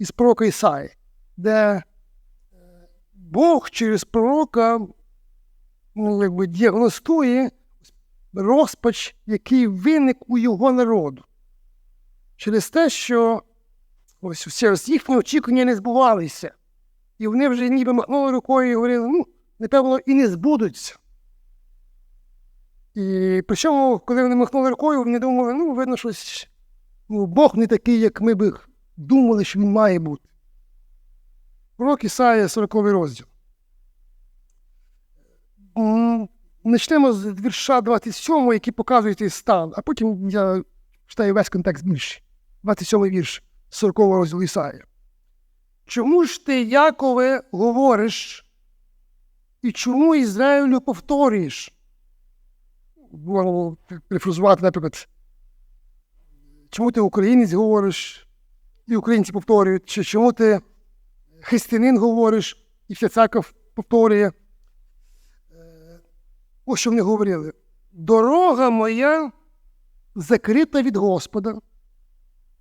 із пророка Ісаї, де е, Бог через пророка ну, якби, діагностує розпач, який виник у його народу. Через те, що ось через їхні очікування не збувалися. І вони вже ніби махнули рукою і говорили, ну, напевно, і не збудуться. І причому, коли вони махнули рукою, вони думали, ну, видно, щось ну, Бог не такий, як ми би думали, що він має бути. Пророк Ісая, 40 розділ. М, Почнемо з вірша 27, який показує цей стан, а потім я читаю весь контекст більше. 27 вірш 40 розділу Ісая. Чому ж ти, Якове, говориш, і чому Ізраїлю повторюєш? Перефразувати, наприклад, чому ти українець говориш, і українці повторюють, чи чому ти християнин говориш, і вся церква повторює. Е, Ось що вони говорили. Дорога моя закрита від Господа,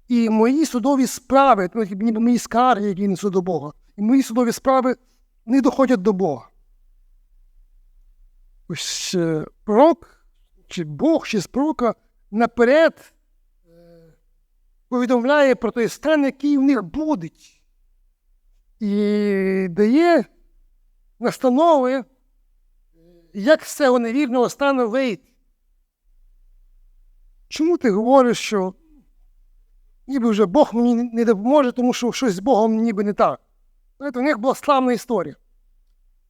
і мої судові справи, ну, мої скарги, які несу до Бога, і мої судові справи не доходять до Бога. Ось е, пророк, чи Бог, чи з пророка наперед повідомляє про той стан, який в них буде. І дає настанови, як з цього невірного стану вийти. Чому ти говориш, що ніби вже Бог мені не допоможе, тому що щось з Богом ніби не так? Знаєте, у них була славна історія.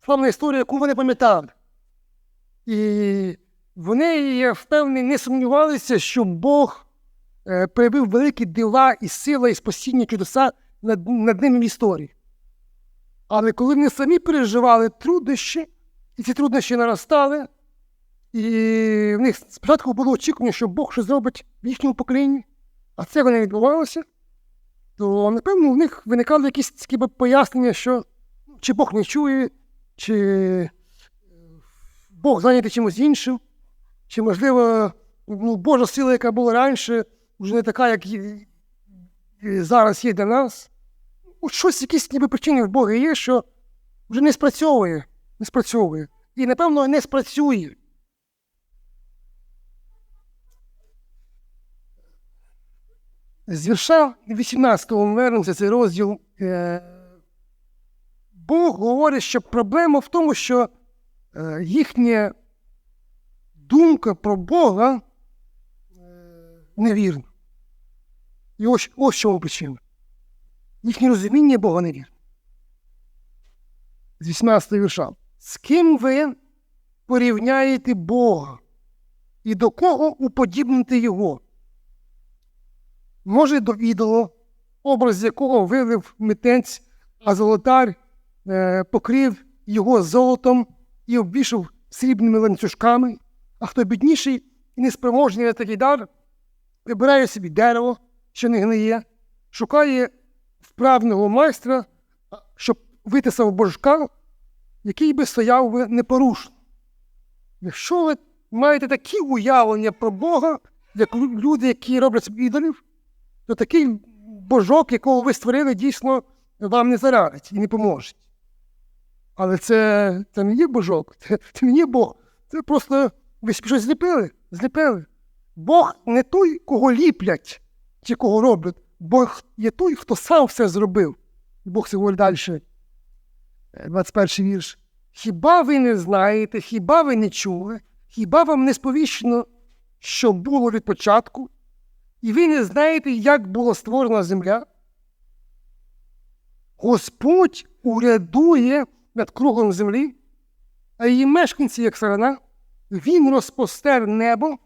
Славна історія, яку вони пам'ятали. І вони, я впевнений, не сумнівалися, що Бог проявив великі дива і сила, і спасіння чудеса над, над ними в історії. Але коли вони самі переживали труднощі, і ці труднощі наростали, і в них спочатку було очікування, що Бог щось зробить в їхньому поколінні, а це не відбувалося, то, напевно, в них виникали якісь такі пояснення, що чи Бог не чує, чи Бог зайнятий чимось іншим, чи, можливо, ну, Божа сила, яка була раніше, вже не така, як зараз є для нас. От щось, якісь ніби причини в Бога є, що вже не спрацьовує, не спрацьовує. І, напевно, не спрацює. З вірша 18 ми вернемося цей розділ. Е, Бог говорить, що проблема в тому, що е, їхня думка про Бога е, невірна. І ось, ось чому причина. Їхнє розуміння Бога невірне. З 18 вірша. З ким ви порівняєте Бога і до кого уподібните Його? Може, до ідола, образ якого вилив митець, а золотар е, покрив його золотом і обвішав срібними ланцюжками, а хто бідніший і неспроможний на такий дар, вибирає собі дерево, що не гниє, шукає вправного майстра, щоб витисав божка, який би стояв би непорушно. Якщо ви маєте такі уявлення про Бога, як люди, які роблять собі ідолів, то такий божок, якого ви створили, дійсно вам не зарадить і не поможе. Але це, це не є божок, це, це не є Бог. Це просто ви щось зліпили, зліпили. Бог не той, кого ліплять чи кого роблять. Бог є той, хто сам все зробив. І Бог це говорить далі. Е, 21 вірш. Хіба ви не знаєте, хіба ви не чули, хіба вам не сповіщено, що було від початку, і ви не знаєте, як була створена земля? Господь урядує над кругом землі, а її мешканці, як сарана, він розпостер небо,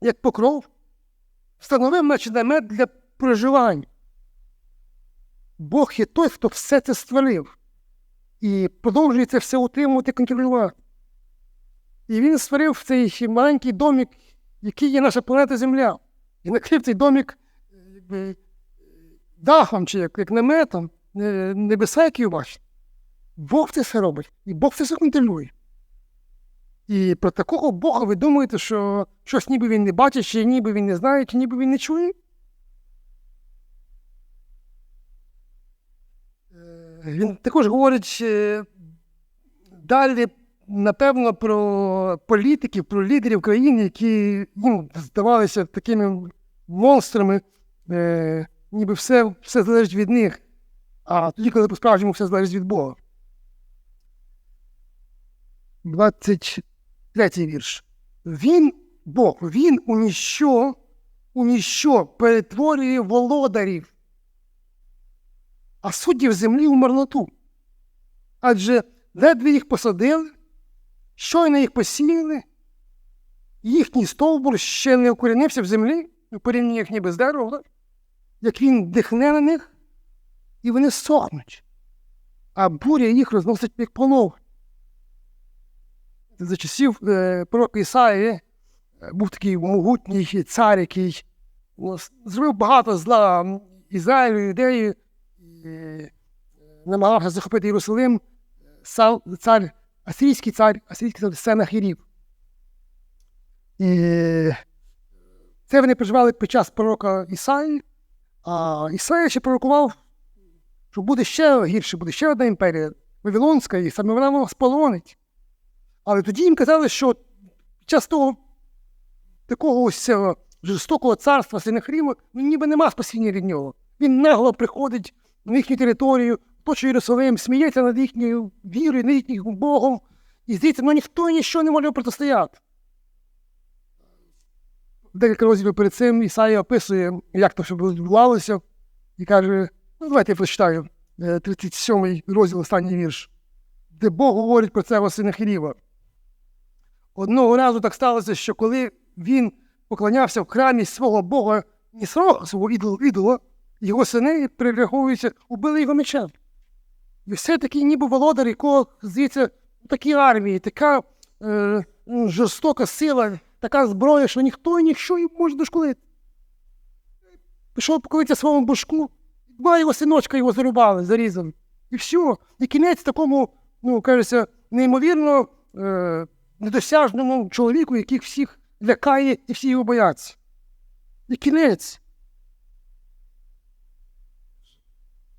як покров, встановив наче намет для проживання. Бог є той, хто все це створив і продовжує це все утримувати, контролювати. І він створив цей маленький домик, який є наша планета Земля. І накрив цей домик якби, дахом чи як, як наметом, е, небеса, які бачите. Бог це все робить, і Бог це все контролює. І про такого Бога ви думаєте, що щось ніби він не бачить, чи ніби він не знає, чи ніби він не чує? Він також говорить е, далі, напевно, про політиків, про лідерів країн, які їм здавалися такими монстрами, е, ніби все, все залежить від них. А тоді, коли по-справжньому все залежить від Бога. 23 вірш. Він, Бог, він у ніщо, у ніщо перетворює володарів, а суддів землі у марноту. Адже ледве їх посадили, щойно їх посіяли, їхній стовбур ще не укорінився в землі, у порівнянні їх ніби з дерева, як він дихне на них, і вони сохнуть, а буря їх розносить як полов. За часів е, пророка Ісаї е, був такий могутній цар, який зробив багато зла Ізраїлю, юдеї, е, намагався захопити Єрусалим, Сал, цар, асирійський цар, асирійський цар Сенахірів. І це вони переживали під час пророка Ісаї, а Ісаїя ще пророкував, що буде ще гірше, буде ще одна імперія, Вавилонська, і саме вона вас полонить. Але тоді їм казали, що час того такого ось е, жорстокого царства Синахріма, ну ніби нема спасіння від нього. Він нагло приходить на їхню територію, точує Єрусалим, сміється над їхньою вірою, над їхнім Богом. І здається, ну ніхто нічого не може протистояти. Декілька розділів перед цим Ісаїя описує, як то все відбувалося, і каже: ну, давайте я прочитаю е, 37 розділ, останній вірш, де Бог говорить про це Синахиріва. Одного разу так сталося, що коли він поклонявся в храмі свого Бога Нісрога, свого ідола, його сини, прираховуються, убили його мечем. І все-таки ніби володар, якого, здається, такі армії, така е, жорстока сила, така зброя, що ніхто і ніщо їм може дошколити. Пішов покликати своєму божку, два його синочка його зарубали, зарізали. І все. І кінець такому, ну, кажеться, неймовірно е, недосяжному чоловіку, яких всіх лякає і всі його бояться. І кінець.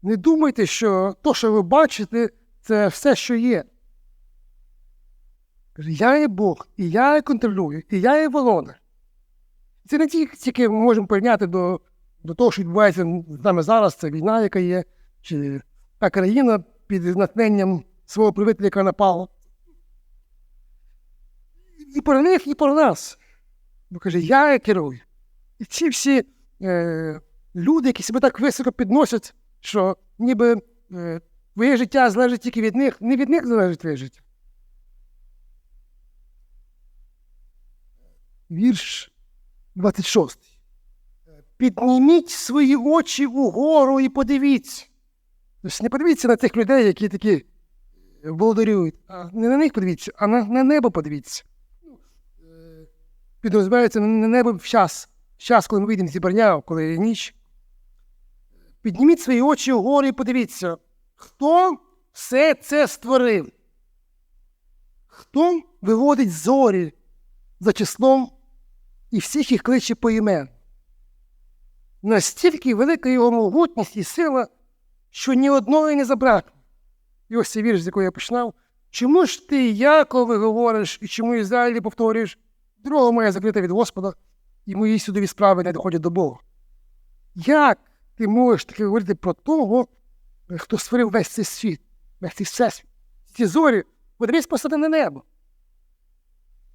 Не думайте, що то, що ви бачите, це все, що є. Я є Бог, і я є контролюю, і я є володар. Це не тільки, тільки ми можемо порівняти до, до того, що відбувається з нами зараз, це війна, яка є, чи та країна під натхненням свого правителя, яка напала. І про них, і про нас. Бо каже, я керую. І ці всі е, люди, які себе так високо підносять, що ніби е, твоє життя залежить тільки від них, не від них залежить твоє життя. Вірш 26. Підніміть свої очі угору і подивіться. Тобто не подивіться на цих людей, які такі володарюють. А не на них подивіться, а на, на небо подивіться. Підрозуміється на небо в час, в час, коли ми вийдемо зібрання, коли є ніч. Підніміть свої очі вгору і подивіться, хто все це створив? Хто виводить зорі за числом і всіх їх кличе по імен? Настільки велика його могутність і сила, що ні одної не забракне. І ось цей вірш, з якого я починав. Чому ж ти, Якове, говориш, і чому Ізраїлі повторюєш? Дорога моя закрита від Господа, і мої судові справи не доходять до Бога. Як ти можеш таке говорити про того, хто створив весь цей світ, весь цей всесвіт? Ці зорі, подивись посади на небо.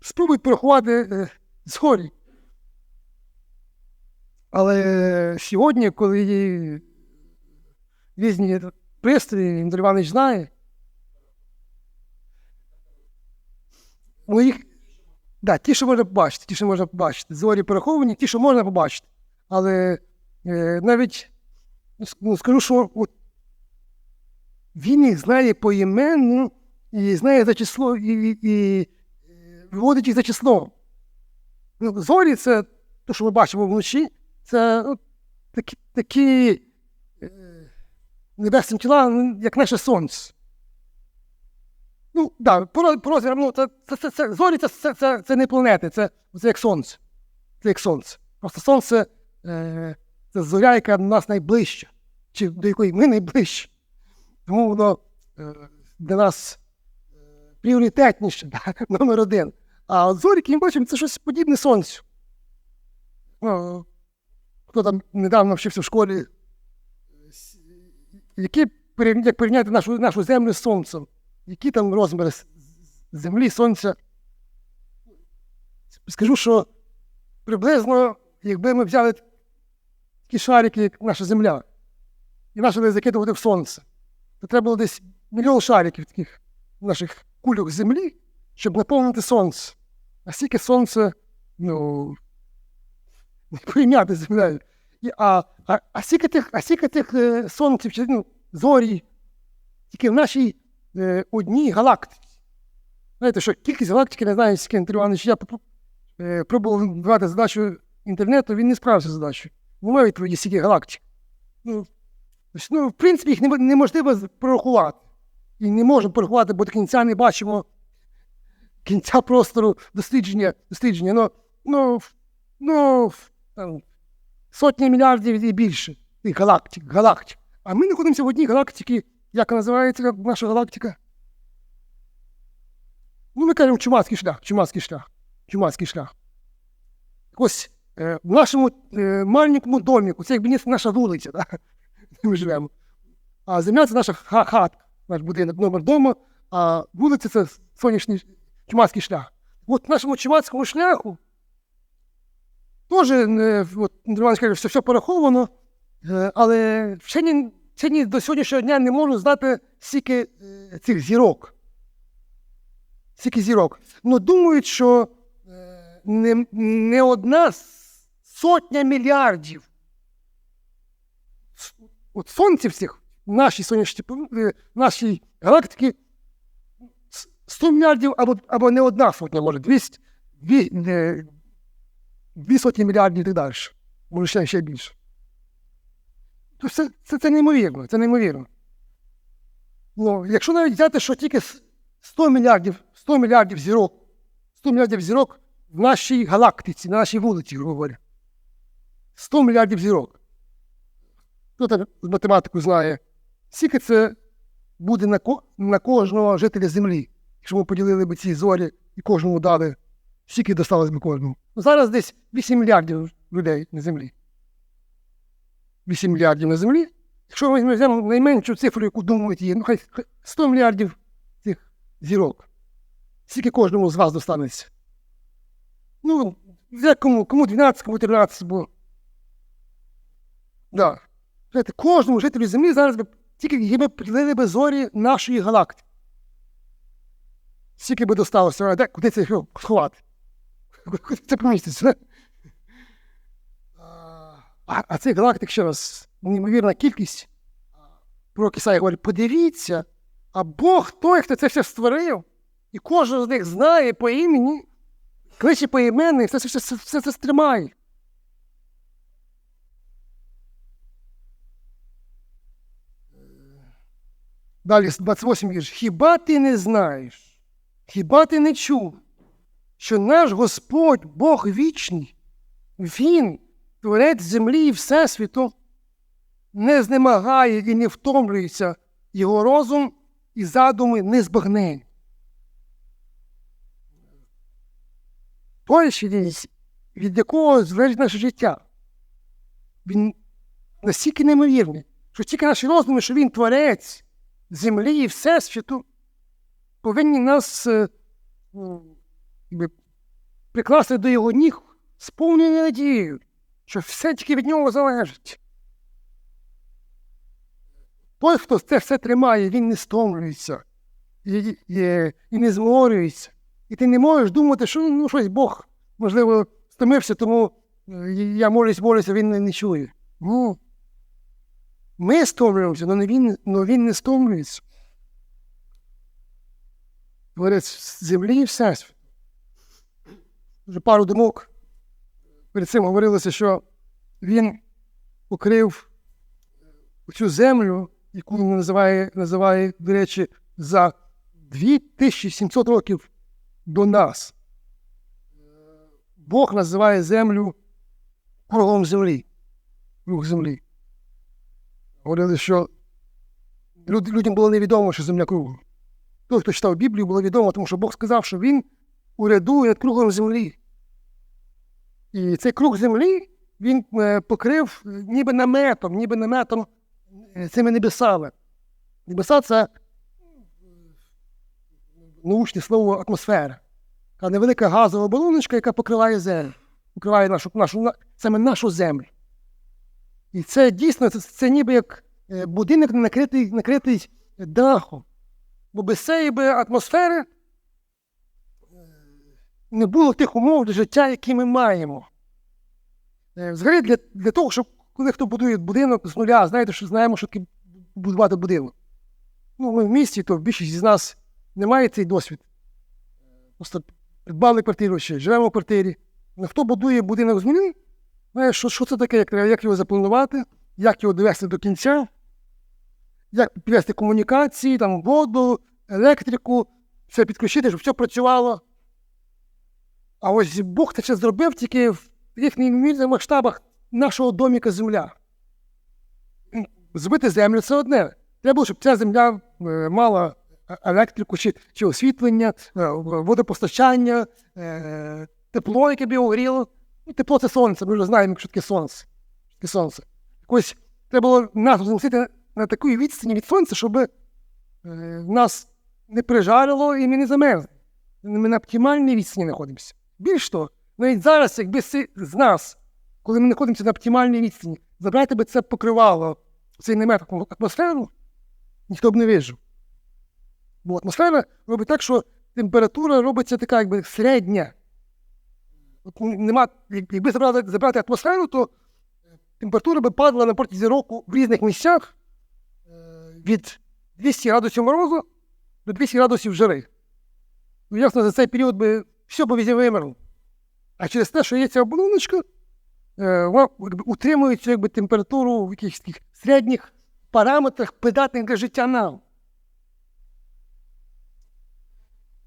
Спробуй порахувати е, зорі. Але сьогодні, коли є різні пристрої, Іванович знає, моїх Да, ті, що можна побачити, ті, що можна побачити. Зорі пораховані, ті, що можна побачити. Але е, навіть ну, скажу, що от, він їх знає поіменно і знає за число, і, і, і е, виводить їх за число. Ну, зорі це те, що ми бачимо вночі, це ну, такі, такі е, небесні тіла, ну, як наше сонце. Ну, да, по, по розмірам, ну, це, це, це, це, зорі це, це, це, це не планети, це, це як сонце. Це як сонце. Просто сонце е, це зоря, яка до нас найближча, чи до якої ми найближчі. Тому воно е, для нас е, пріоритетніше, да, номер один. А от зоріки, ми бачимо, це щось подібне сонцю. Ну, хто там недавно вчився в школі, е, які як порівняти нашу, нашу землю з сонцем, які там розміри землі, сонця. Скажу, що приблизно, якби ми взяли такі шарики, як наша земля, і почали закидувати в сонце, то треба було десь мільйон шариків таких наших кульок землі, щоб наповнити сонце. А скільки сонце, ну, не порівняти землею. А, а, а скільки тих, а скільки тих е, сонців, ну, зорі, тільки в нашій одній галактиці. Знаєте, що кількість галактики, не знаю, скільки Андрій Іванович, я е, пробував давати задачу інтернету, він не справився з задачею. Немає відповіді, скільки галактик. Ну, ну, в принципі, їх неможливо порахувати. І не можемо порахувати, бо до кінця не бачимо кінця простору дослідження. дослідження. Ну, ну, ну, там, сотні мільярдів і більше тих галактик, галактик. А ми знаходимося в одній галактиці, як називається наша галактика? Ну, ми кажемо чумацький шлях, чумацький шлях, чумацький шлях. Ось е, в нашому е, маленькому доміку, це якби не наша вулиця, да? де ми живемо. А земля це наша ха- хатка, наш будинок, номер дому, а вулиця це сонячний чумацький шлях. От в нашому чумацькому шляху теж, е, от, каже, що все пораховано, е, але вчені, вчені до сьогоднішнього дня не можуть знати скільки е, цих зірок. Скільки зірок. Ну, думають, що е, не, не одна сотня мільярдів от сонців всіх в нашій сонячній е, нашій галактиці с- 100 мільярдів або, або не одна сотня, може, 200, дві, е, дві сотні мільярдів і так далі. Може, ще більше. То це, це, це неймовірно, це неймовірно. Ну, якщо навіть взяти, що тільки 100 мільярдів, 100 мільярдів зірок, 100 мільярдів зірок в нашій галактиці, на нашій вулиці, грубо говоря. 100 мільярдів зірок. Хто там з математику знає, скільки це буде на, ко- на кожного жителя Землі, якщо ми поділили б ці зорі і кожному дали, скільки досталось би кожному. Ну, зараз десь 8 мільярдів людей на землі. 8 мільярдів на землі. Якщо ми візьмемо найменшу цифру, яку думають є, ну хай хай 100 мільярдів цих зірок. Скільки кожному з вас достанеться? Ну, кому, кому 12, кому 13, бо. Да. Знаєте, кожному жителю землі зараз би тільки якби приділили би зорі нашої галактики. Скільки би досталося, де, куди це сховати? Куди це поміститься? А, цих галактик ще раз, неймовірна кількість. Пророк Ісаїя говорить, подивіться, а Бог той, хто це все створив, і кожен з них знає по імені, кличе по імені, все, все, все, все це стримає. Далі 28 вірш. Хіба ти не знаєш? Хіба ти не чув, що наш Господь, Бог вічний, Він, творець землі і Всесвіту, не знемагає і не втомлюється. Його розум і задуми не збагнень. Той, від якого залежить наше життя, він настільки неймовірний, що тільки наші роздуми, що він творець землі і Всесвіту, повинні нас е, якби, прикласти до його ніг з повною надією, що все тільки від нього залежить. Той, хто це все тримає, він не стомлюється і, і, і не зморюється. І ти не можеш думати, що ну, щось Бог, можливо, стомився, тому е, я молюсь, молюся, він не, чує. Ну, ми стомлюємося, але він, но він не стомлюється. Творець землі і всесвіт. Вже пару думок. Перед цим говорилося, що він покрив цю землю, яку він називає, називає, до речі, за 2700 років до нас. Бог називає землю кругом землі. Круг землі. Говорили, що Люд, людям було невідомо, що земля кругла. Той, хто читав Біблію, було відомо, тому що Бог сказав, що він урядує кругом землі. І цей круг землі він е, покрив е, ніби наметом, ніби наметом е, цими небесами. Небеса це научне слово атмосфера. Така невелика газова балоночка, яка покриває землю, покриває нашу, нашу, саме нашу землю. І це дійсно це, це ніби як будинок накритий, накритий дахом. Бо без цієї атмосфери не було тих умов для життя, які ми маємо. Е, Взагалі, для, для того, щоб коли хто будує будинок з нуля, знаєте, що знаємо, що таке будувати будинок. Ну, ми в місті, то більшість з нас не має цей досвід. Просто придбали квартиру ще, живемо в квартирі. Ну, хто будує будинок з нуля, знає, що, що це таке, як, як його запланувати, як його довести до кінця, як підвести комунікації, там, воду, електрику, все підключити, щоб все працювало. А ось Бог це ще зробив тільки в таких неймовірних масштабах нашого доміка земля. Збити землю це одне. Треба було, щоб ця земля е, мала електрику чи, чи освітлення, е, водопостачання, е, тепло, яке б його гріло. Ну, тепло це сонце, ми вже знаємо, що таке сонце. Таке сонце. Ось треба було нас змусити на такій відстані від сонця, щоб нас не прижарило і ми не замерзли. Ми на оптимальній відстані знаходимося. Більш того, навіть зараз, якби з нас, коли ми знаходимося на оптимальній відстані, забрати би це покривало, цей намет атмосферу, ніхто б не вижив. Бо атмосфера робить так, що температура робиться така, якби середня. От нема, якби забрати, забрати атмосферу, то температура би падала на протязі року в різних місцях е, від 200 градусів морозу до 200 градусів жари. Ну, ясно, за цей період би все везде вимерло. А через те, що є ця оболоночка, е, вона утримує якби, температуру в якихось таких середніх параметрах, придатних для життя нам.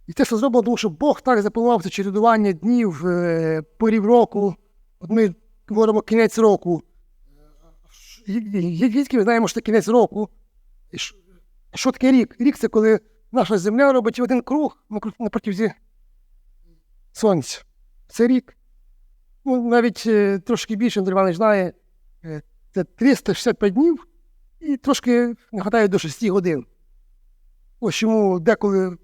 І це все зроблено, тому що Бог так запланував це чередування днів, е, порів року. От ми говоримо кінець року. Е, Звідки ми знаємо, що це кінець року? Що- Що таке рік? Рік це коли наша земля робить один круг на протязі сонця. Це рік. Ну, навіть е, трошки більше, Андрій Іванович знає, е, це 365 днів і трошки не вистачає до 6 годин. Ось чому деколи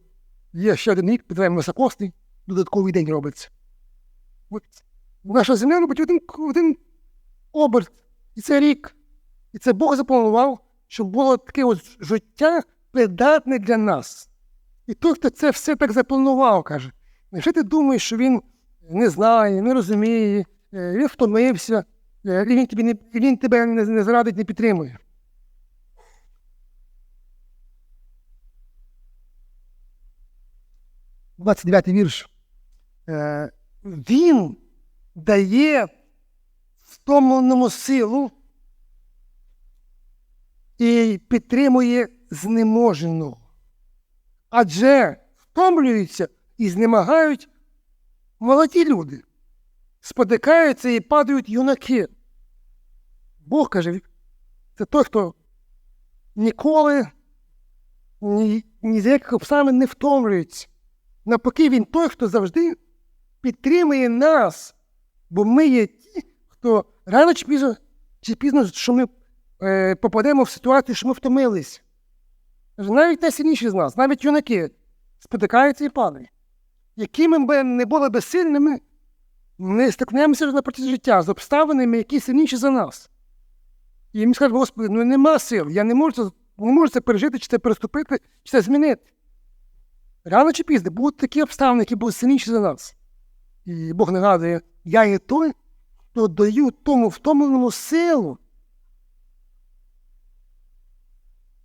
є ще один рік, підтримуємо високосний, додатковий день робиться. От наша земля робить один, один оберт. І це рік. І це Бог запланував, щоб було таке ось життя придатне для нас. І той, хто це все так запланував, каже, невже ти думаєш, що він не знає, не розуміє, е, він втомився, е, і він, тобі не, він тебе не, не зрадить, не підтримує. Двадцять дев'ятий вірш. Е, Він дає втомленому силу і підтримує знеможеного. Адже втомлюються і знемагають молоді люди, спотикаються і падають юнаки. Бог каже, це той, хто ніколи ні, ні з яких обставин не втомлюється. Навпаки, він той, хто завжди підтримує нас, бо ми є ті, хто рано чи пізно, чи пізно що ми е, попадемо в ситуацію, що ми втомились. Навіть найсильніші з нас, навіть юнаки, спотикаються і падають. Якими б не були безсильними, ми стикнемося на протязі життя з обставинами, які сильніші за нас. І їм скажуть, Господи, ну нема сил, я не можу, не можу це пережити, чи це переступити, чи це змінити. Рано чи пізно будуть такі обставини, які будуть сильніші за нас. І Бог нагадує, я є той, хто даю тому втомленому силу.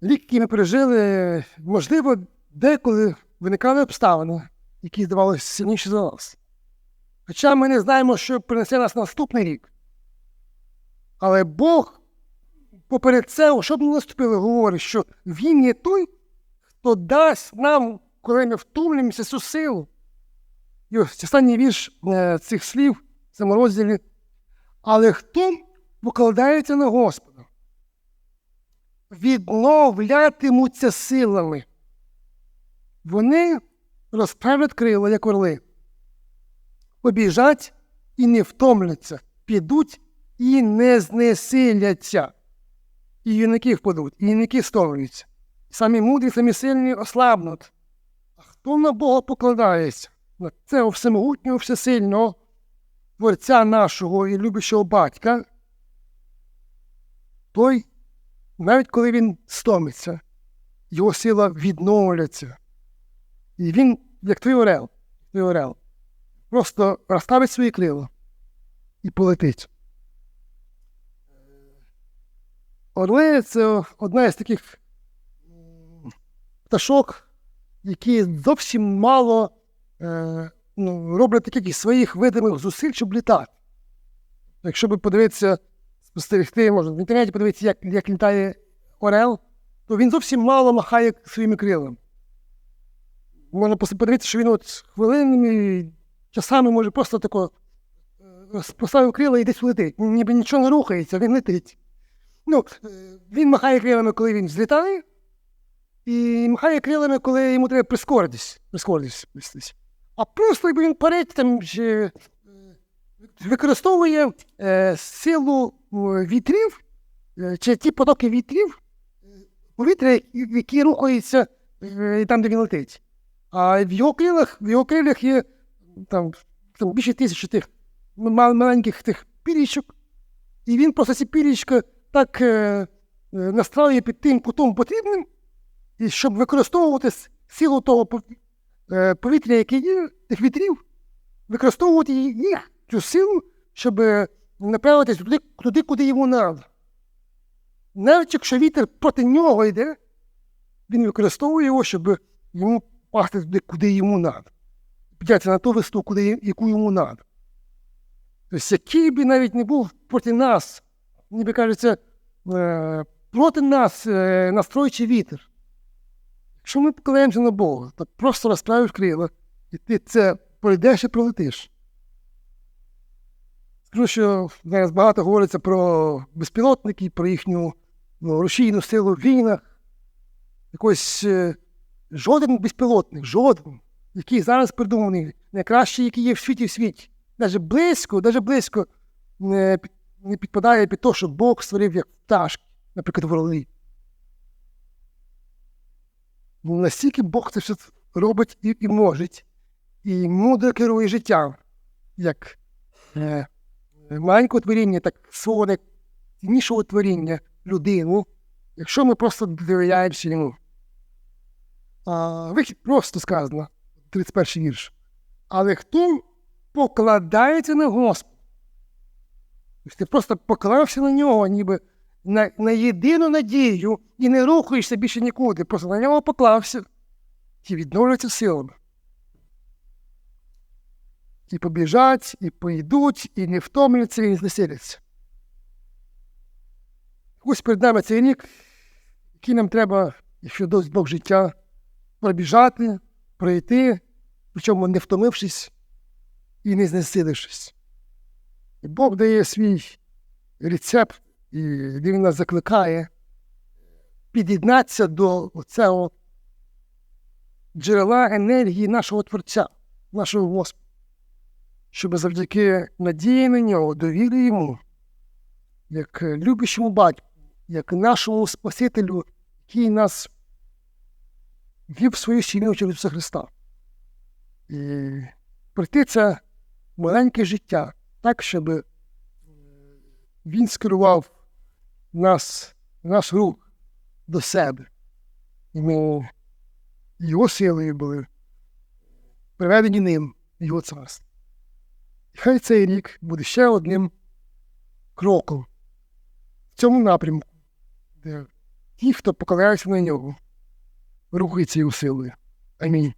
Рік, який ми пережили, можливо, деколи виникали обставини, які здавалися сильніші за нас. Хоча ми не знаємо, що принесе нас наступний рік. Але Бог поперед цього, щоб не наступило, говорить, що Він є той, хто дасть нам, коли ми втомлюємося, цю силу. І ось останній вірш е, цих слів в цьому розділі. Але хто покладається на Господа? відновлятимуться силами. Вони розправлять крила, як орли, побіжать і не втомляться, підуть і не знесиляться. І юнаки впадуть, і юнаки стомлюються. Самі мудрі, самі сильні ослабнуть. А хто на Бога покладається? На цього всемогутнього, всесильного, Творця нашого і любящого батька, той, навіть коли він стомиться, його сила відновляться. І він, як твій орел, твій орел, просто розставить свої крила і полетить. Орли це одна із таких пташок, які зовсім мало е, ну, роблять таких своїх видимих зусиль, щоб літати. Якщо ви подивитися, спостерегти, можна в інтернеті подивитися, як, як літає орел, то він зовсім мало махає своїми крилами. Можна подивитися, що він от хвилинами, часами може просто тако е, поставив крила і десь летить. Ніби нічого не рухається, він летить. Ну, е, він махає крилами, коли він злітає, і махає крилами, коли йому треба прискоритись. А просто якби він парить там чи, е, використовує е, силу вітрів, чи ті потоки вітрів, повітря, які рухаються е, там, де він летить. А в його крилах, в його крилах є там, там більше тисячі тих маленьких тих пірічок, і він просто ці пірічка так е, е, настраює під тим кутом потрібним, і щоб використовувати силу того е, повітря, яке є, тих вітрів, використовувати їх, цю силу, щоб е, направитись туди, туди, куди йому треба. Навіть якщо вітер проти нього йде, він використовує його, щоб йому пасти туди, куди йому треба. Підняти на ту висоту, куди, яку йому треба. Тобто, який би навіть не був проти нас, ніби кажеться, е, проти нас е, настроючий вітер. Якщо ми покладаємося на Бога, то просто розправиш крила, і ти це пройдеш і пролетиш. Скажу, що зараз багато говориться про безпілотники, про їхню ну, рушійну силу в війнах. Якось жоден безпілотник, жоден, який зараз придуманий, найкращий, який є в світі в світі, навіть близько, навіть близько не, не підпадає під те, що Бог створив як пташки, наприклад, вороли. Ну, настільки Бог це все робить і, і може, і мудро керує життям, як е, маленького творіння, так свого найціннішого творіння, людину, якщо ми просто довіряємося йому. А, вихід просто сказано, 31 вірш. Але хто покладається на Господа? Тобто ти просто поклався на нього, ніби на, на єдину надію і не рухаєшся більше нікуди. Просто на нього поклався і відновлюється силами. І побіжать, і поїдуть, і не втомляться, і не знесиляться. Ось перед нами цей рік, який нам треба, якщо дасть Бог життя, пробіжати, пройти, причому не втомившись і не знесилившись. І Бог дає свій рецепт, і він нас закликає під'єднатися до цього джерела енергії нашого Творця, нашого Господа, щоб завдяки надії на нього, довірі йому, як любящому батьку, як нашому Спасителю, який нас вів свою сім'ю через Ісуса Христа. І пройти це маленьке життя так, щоб е, Він скерував нас, наш рух до себе. І ми його силою були приведені ним в його царство. І хай цей рік буде ще одним кроком в цьому напрямку, де ті, хто покладається на нього, рухаються його силою. Амінь.